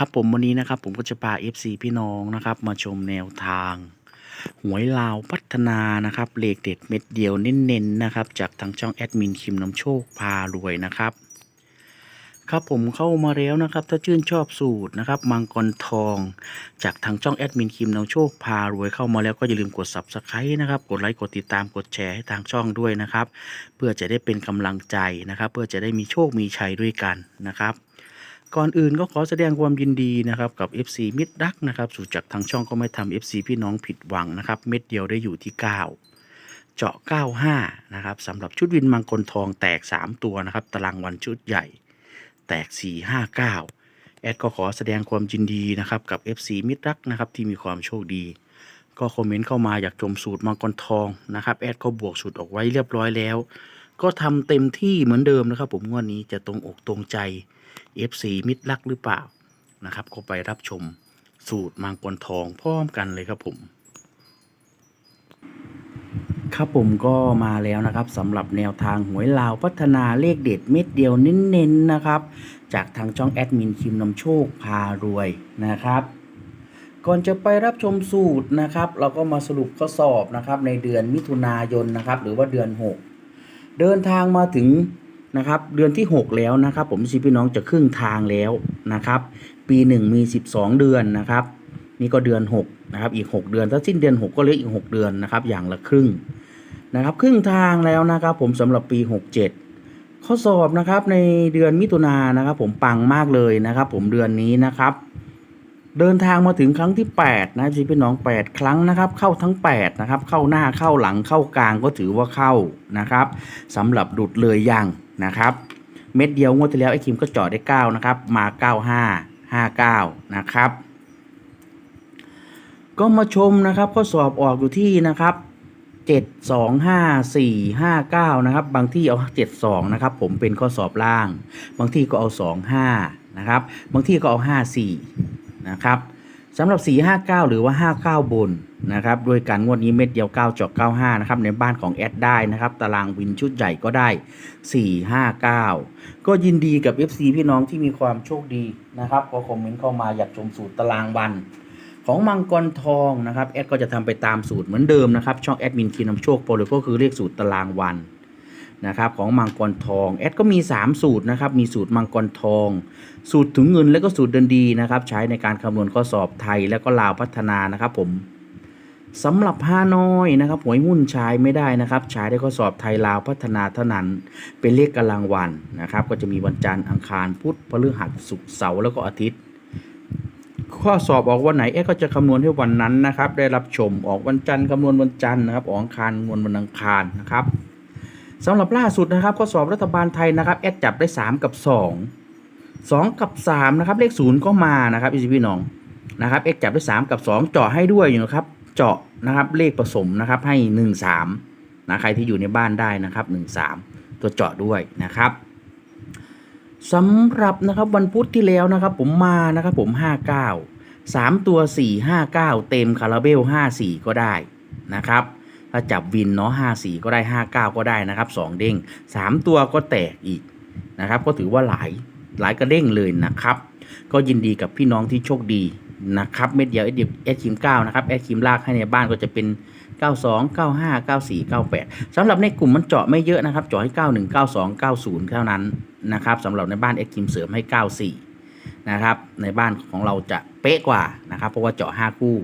ครับผมวันนี้นะครับผมก็จะพา FC พี่น้องนะครับมาชมแนวทาง หวยลาวพัฒนานะครับเลขเด็ดเม็ดเดียวเน้นๆนะครับจากทางช่องแอดมินคิมนำโชคพารวยนะครับครับผมเข้ามาแล้วนะครับ ถ้าชื่นชอบสูตรนะครับมังกรทอง จากทางช่องแอดมินคิมนำโชคพารวยเข้ามาแล้วก็อย่าลืมกด subscribe นะครับกดไลค์กดติดตามกดแชร์ให้ทางช่องด้วยนะครับ เพื่อจะได้เป็นกำลังใจนะครับ เพื่อจะได้มีโชคมีชัยด้วยกันนะครับ ก่อนอื่นก็ขอแสดงความยินดีนะครับกับ FC มิตรรักนะครับสู่จากทางช่องก็ไม่ทำ FC พี่น้องผิดหวังนะครับ เม็ดเดียวได้อยู่ที่ 9 เจาะ 95 นะครับสำหรับชุดวินมังกรทองแตก 3 ตัวนะครับ ตารางวันชุดใหญ่แตก 459 แอดก็ขอแสดงความยินดีนะครับกับ FC มิตรรักนะครับที่มีความโชคดี ก็คอมเมนต์เข้ามาอยากชมสูตรมังกรทองนะครับแอดก็บวกสูตรออกไว้เรียบร้อยแล้ว ก็ทำเต็มที่เหมือนเดิมนะครับ ผมงวดนี้จะตรงอกตรงใจ FC มิตรรักหรือเปล่านะครับ ก็ไปรับชมสูตรมังกรทองพร้อมกันเลยครับผม ครับผมก็มาแล้วนะครับสำหรับแนวทางหวยลาวพัฒนาเลขเด็ดเม็ดเดียวเน้นๆนะครับ จากทางช่องแอดมินคิมนำโชคพารวยนะครับ ก่อนจะไปรับชมสูตรนะครับ เราก็มาสรุปข้อสอบนะครับในเดือนมิถุนายนนะครับ หรือว่าเดือน 6 เดินทางมาถึง นะครับ เดือนที่ 6 แล้วนะครับ ผมชีพี่น้องจะครึ่งทางแล้วนะครับ ปี 1 มี 12 เดือนนะครับ นี่ก็เดือน 6 นะครับ อีก 6 เดือน ถ้าสิ้นเดือน 6 ก็เหลืออีก 6 เดือนนะครับ อย่างละครึ่งนะครับ ครึ่งทางแล้วนะครับ ผมสำหรับปี 67 ข้อสอบนะครับในเดือนมิถุนายนนะครับ ผมปังมากเลยนะครับ ผมเดือนนี้นะครับ เดินทางมาถึงครั้งที่8นะพี่พี่น้อง 8 ครั้งนะครับ เข้าทั้ง8นะครับเข้าหน้าเข้าหลังเข้ากลางก็ถือว่าเข้านะครับสำหรับดุดเลยยัง นะครับ เม็ดเดียวงวดที่แล้วไอ้คิมก็เจาะได้ 9 นะครับ มา 95 59 นะครับ ก็มาชมนะครับข้อสอบออกอยู่ที่นะครับ 7 2 5 4 5 9 นะครับ บางที่เอา 7 2 นะครับ ผมเป็นข้อสอบล่าง บางที่ก็เอา 2 5 นะครับ บางที่ก็เอา 5 4 นะครับ สำหรับ 4 5 9 หรือว่า 59 บนนะครับด้วยการงวดนี้เม็ดเดียว 9จอก95 นะครับ ในบ้านของแอดได้นะครับ ตารางวินชุดใหญ่ก็ได้ 4 5 9 ก็ยินดีกับ FC พี่น้องที่มีความโชคดีนะครับก็คอมเมนต์เข้ามาอยากชมสูตรตารางวัน ของมังกรทองนะครับแอดก็จะทำไปตามสูตรเหมือนเดิมนะครับ ช่องแอดมินคีนำโชคโปรเลยก็คือเรียกสูตรตารางวัน นะครับของมังกรทองแอดก็มี 3 สูตรนะครับมีสูตรมังกรทอง สูตรถึงเงินและก็สูตรเดินดีนะครับใช้ในการคำนวณข้อสอบไทยและก็ลาวพัฒนานะครับผมสำหรับฮาน้อยนะครับหวยหุ้นใช้ไม่ได้นะครับ ใช้ได้ข้อสอบไทยลาวพัฒนาเท่านั้น เป็นเลขกำลังวันนะครับ ก็จะมีวันจันทร์อังคารพุธพฤหัสศุกร์เสาร์แล้วก็อาทิตย์ ข้อสอบออกวันไหนเอ๊ก็จะคำนวณให้วันนั้นนะครับ ได้รับชมออกวันจันทร์คำนวณวันจันทร์นะครับออกอังคารคำนวณวันอังคารนะครับ สำหรับล่าสุดนะครับข้อสอบรัฐบาลไทยนะครับแอดจับได้ 3 กับ 2 2 กับ3นะครับเลขศูนย์ก็มานะครับพี่พี่น้องนะครับเอ็กจับได้ 3 กับ 2 เจาะให้ด้วยอยู่นะครับเจาะนะครับเลขผสมนะครับให้ 1 3นะใครที่อยู่ในบ้านได้นะครับ 1 3 ตัวเจาะด้วยนะครับสำหรับนะครับวันพุธที่แล้วนะครับ ผมมานะครับผม 59 3 ตัว 4 5 9 เต็มคาราเบล 54 ก็ได้นะครับ ถ้าจับวินเนาะ54ก็ได้59ก็ได้นะครับ2เด้ง3ตัวก็แตกอีกนะครับ ก็ถือว่าหลายหลายกระเด้งเลยนะครับ ก็ยินดีกับพี่น้องที่โชคดีนะครับเม็ดเดียวเอสเอสคิม9นะครับเอสคิมลากให้ในบ้านก็จะเป็น 92 95 94 98สำหรับในกลุ่มมันเจาะไม่เยอะนะครับเจาะให้ 91 92 90 เท่านั้นนะครับสำหรับในบ้านเอสคิมเสริมให้ 94 นะครับในบ้านของเราจะเป๊ะกว่านะครับเพราะว่าเจาะ 5 คู่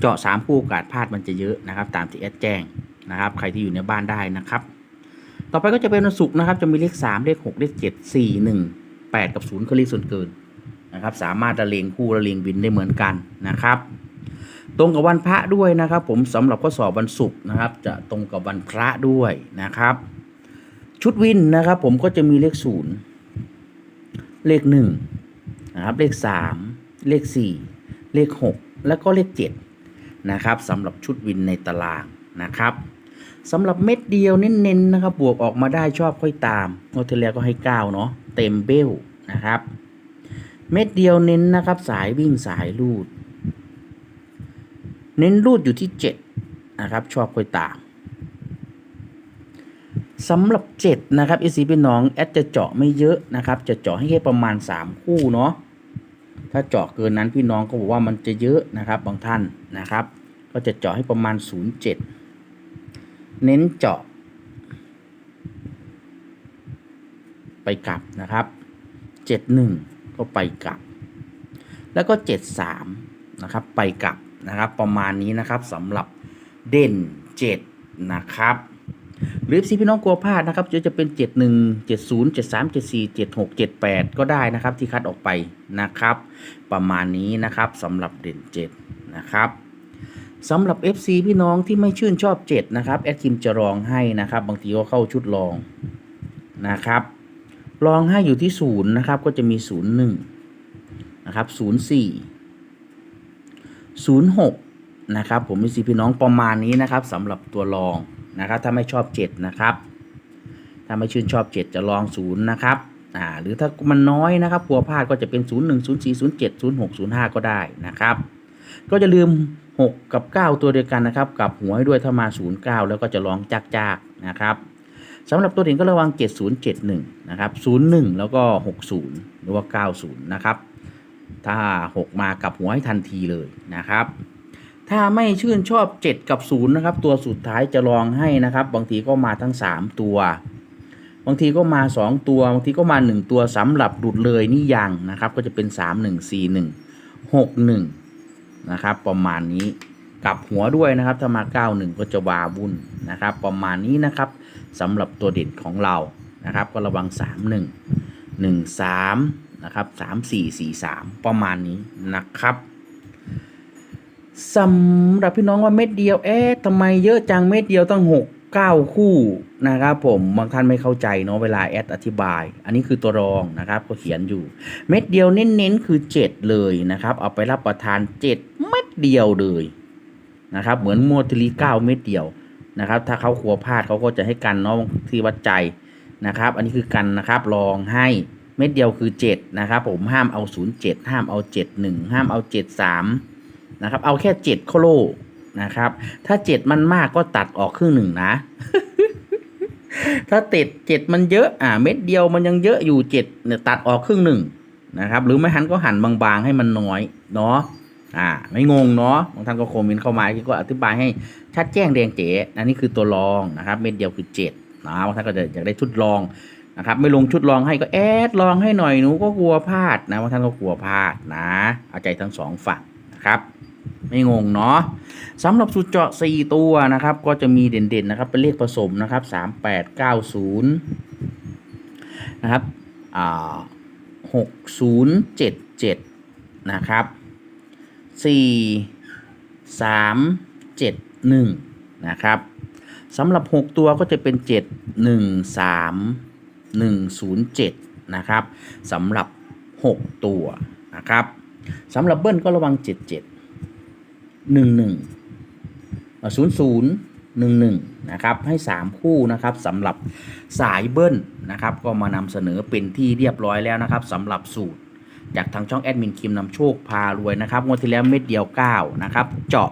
เจาะ 3 คู่โอกาสพลาดมันจะเยอะนะครับตามที่แอดแจ้ง นะครับ ใครที่อยู่ในบ้านได้นะครับ ต่อไปก็จะเป็นวันศุกร์นะครับ จะมีเลข3เลข6เลข7 4 1 8กับ0คือเลขส่วนเกินนะครับ สามารถระเลงคู่ระเลงวินได้เหมือนกันนะครับ ตรงกับวันพระด้วยนะครับ ผมสำหรับข้อสอบวันศุกร์นะครับ จะตรงกับวันพระด้วยนะครับ ชุดวินนะครับ ผมก็จะมีเลขศูนย์เลขหนึ่งนะครับ เลข3เลข4เลข6แล้วก็เลข7นะครับสำหรับชุดวินในตารางนะครับ สำหรับเม็ดเดียวเน้นๆนะครับ บวกออกมาได้ชอบค่อยตามงวดที่แล้วก็ให้ 9 เนาะเต็มเบลนะครับ เม็ดเดียวเน้นนะครับ สายวิ่งสายลูด เน้นรูดอยู่ที่ 7 นะครับ ชอบค่อยตามสำหรับ 7 นะครับเอซีพี่น้องแอดจะเจาะไม่เยอะนะครับ จะเจาะให้แค่ประมาณ 3 คู่เนาะถ้าเจาะเกินนั้นพี่น้องก็บอกว่ามันจะเยอะนะครับบางท่านนะครับ ก็จะเจาะให้ประมาณ 0.7 เน้นเจาะ ไปกลับนะครับ 71 ก็ไปกลับ แล้วก็ 73 นะครับ ไปกลับนะครับ ประมาณนี้นะครับสำหรับเด่น 7 นะครับหรือซีพี่น้องกลัวพลาดนะครับจะจะเป็น 71 70 73 74 76 78 ก็ได้นะครับที่คัดออกไปนะครับ ประมาณนี้นะครับสำหรับเด่น 7 นะครับ สำหรับ FC พี่น้องที่ไม่ชื่นชอบ 7 นะครับ แอดคิมจะรองให้นะครับ บางทีก็เข้าชุดรองนะครับรองให้อยู่ที่0นะครับ ก็จะมี01นะครับ04 06นะครับ ผมมีสีพี่น้องประมาณนี้นะครับสำหรับตัวรองนะครับ ถ้าไม่ชอบ7นะครับ ถ้าไม่ชื่นชอบ7จะลอง0นะครับอ่าหรือถ้ามันน้อยนะครับกลัวพลาดก็จะเป็น01 04 07 06 05ก็ได้นะครับ ก็จะลืม 6 กับ 9 ตัวเดียวกันนะครับกลับหัวให้ด้วยถ้ามา 09 แล้วก็จะลองจักจากนะครับสำหรับตัวเด่นก็ระวัง 7071 นะครับ 01 แล้วก็ 60 หรือว่า 90 นะครับ ถ้า 6 มากับหัวให้ทันทีเลยนะครับ ถ้าไม่ชื่นชอบ 7 กับ 0 นะครับ ตัวสุดท้ายจะลองให้นะครับ บางทีก็มาทั้ง 3 ตัว บางทีก็มา 2 ตัว บางทีก็มา 1 ตัวสำหรับดุดเลยนี่ยังนะครับ ก็จะเป็น 3 1 4 1 6 1 นะครับ ประมาณนี้กลับหัวด้วยนะครับ ถ้ามา 91 ก็จะวาวุ่นนะครับ ประมาณนี้นะครับสำหรับตัวเด่นของเรานะครับ ก็ระวัง 31 13 นะครับ 34 43 ประมาณนี้นะครับสำหรับพี่น้องว่าเม็ดเดียวเอ๊ะทำไมเยอะจังเม็ดเดียวตั้ง 6 9 คู่นะครับผมบางท่านไม่เข้าใจเนาะเวลาแอดอธิบาย อันนี้คือตัวรองนะครับก็เขียนอยู่ เม็ดเดียวเน้นๆคือ 7 เลยนะครับ เอาไปรับประทาน 7 เม็ดเดียวเลยนะครับเหมือนโมทิลี9เม็ดเดียวนะครับ ถ้าเขาขัวพลาดเขาก็จะให้กันเนาะที่วัดใจนะครับ อันนี้คือกันนะครับลองให้เม็ดเดียวคือ 7 นะครับผมห้ามเอา 07 ห้ามเอา 71 ห้ามเอา 73 นะครับ เอาแค่ 7 โคโล นะครับ ถ้า7มันมากก็ตัดออกครึ่งหนึ่งนะ ถ้าเต็ดเจ็ดมันเยอะอ่าเม็ดเดียวมันยังเยอะอยู่เจ็ดเนี่ยตัดออกครึ่งหนึ่งนะครับ หรือไม่หันก็หั่นบางๆให้มันน้อยเนาะอ่า ไม่งงเนาะบางท่านก็คอมเมนต์เข้ามาที่ก็อธิบายให้ชัดแจ้งแดงเจ๋อันนี้คือตัวรองนะครับ เม็ดเดียวคือเจ็ดนะบางท่านก็จะอยากได้ชุดรองนะครับไม่ลงชุดรองให้ก็แอดลองให้หน่อยหนูก็กลัวพลาดนะบางท่านก็กลัวพลาดนะ เอาใจทั้งสองฝั่งนะครับ ไม่งงเนาะสำหรับสูตรเจาะ 4 ตัวนะครับ ก็จะมีเด่นๆนะครับ เป็นเลขผสมนะครับ 3 8 9 0 นะครับอ่า6 0 7 7 นะครับ 4 3 7 1 นะครับสำหรับ 6 ตัวก็จะเป็น 7 1 3 1 0 7 นะครับสำหรับ 6 ตัวนะครับสำหรับเบิ้ลก็ระวัง 7 7 หนึ่งหนึ่งศูนย์ศูนย์หนึ่งหนึ่งนะครับให้สามคู่นะครับสำหรับสายเบิ้ลนะครับก็มานำเสนอเป็นที่เรียบร้อยแล้วนะครับสำหรับสูตร จากทางช่องแอดมินคิมนำโชคพารวยนะครับงวดที่แล้วเม็ดเดียว 9 นะครับ เจาะ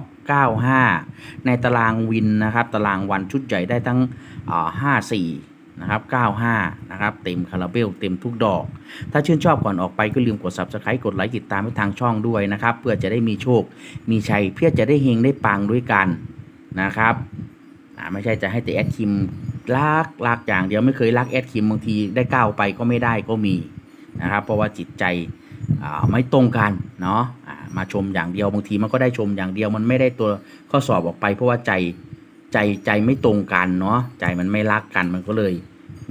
95 ในตารางวินนะครับ ตารางวันชุดใหญ่ได้ทั้งอ่า54 นะครับ 95 นะครับ เต็มคาราเบลเต็มทุกดอก ถ้าชื่นชอบก่อนออกไปก็ลืมกด subscribe กดไลค์ติดตามให้ทางช่องด้วยนะครับ เพื่อจะได้มีโชค มีชัย เพื่อจะได้เฮงได้ปังด้วยกันนะครับอ่าไม่ใช่จะให้แต่แอดคิมลากลากอย่างเดียวไม่เคยลากแอดคิมบางทีได้ก้าวไปก็ไม่ได้ก็มีนะครับ เพราะว่าจิตใจอ่าไม่ตรงกันเนาะอ่ามาชมอย่างเดียวบางทีมันก็ได้ชมอย่างเดียวมันไม่ได้ตัวข้อสอบออกไปเพราะว่าใจ ใจใจไม่ตรงกันเนาะใจมันไม่รักกันมันก็เลย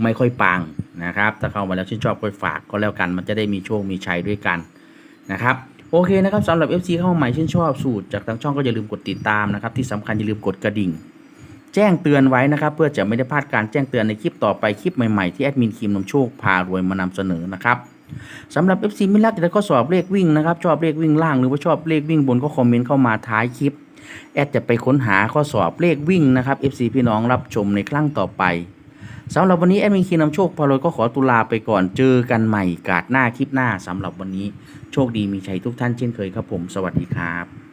ไม่ค่อยปังนะครับ ถ้าเข้ามาแล้วชื่นชอบก็ฝากก็แล้วกัน มันจะได้มีโชคมีชัยด้วยกันนะครับโอเคนะครับสำหรับ FC เข้ามาใหม่ชื่นชอบสูตรจากทางช่องก็อย่าลืมกดติดตามนะครับที่สำคัญอย่าลืมกดกระดิ่ง แจ้งเตือนไว้นะครับ เพื่อจะไม่ได้พลาดการแจ้งเตือนในคลิปต่อไปคลิปใหม่ๆที่แอดมินคิมนำโชคพารวยมานำเสนอนะครับสำหรับ FC มิลักจะข้อสอบเลขวิ่งนะครับชอบเลขวิ่งล่างหรือว่าชอบเลขวิ่งบนก็คอมเมนต์เข้ามาท้ายคลิป แอดจะไปค้นหาข้อสอบเลขวิ่งนะครับ FC พี่น้องรับชมในครั้งต่อไปสำหรับวันนี้แอดมินคีนำโชคพาโรยก็ขอตุลาไปก่อนเจอกันใหม่กาดหน้าคลิปหน้าสำหรับวันนี้โชคดีมีชัยทุกท่านเช่นเคยครับผม สวัสดีครับ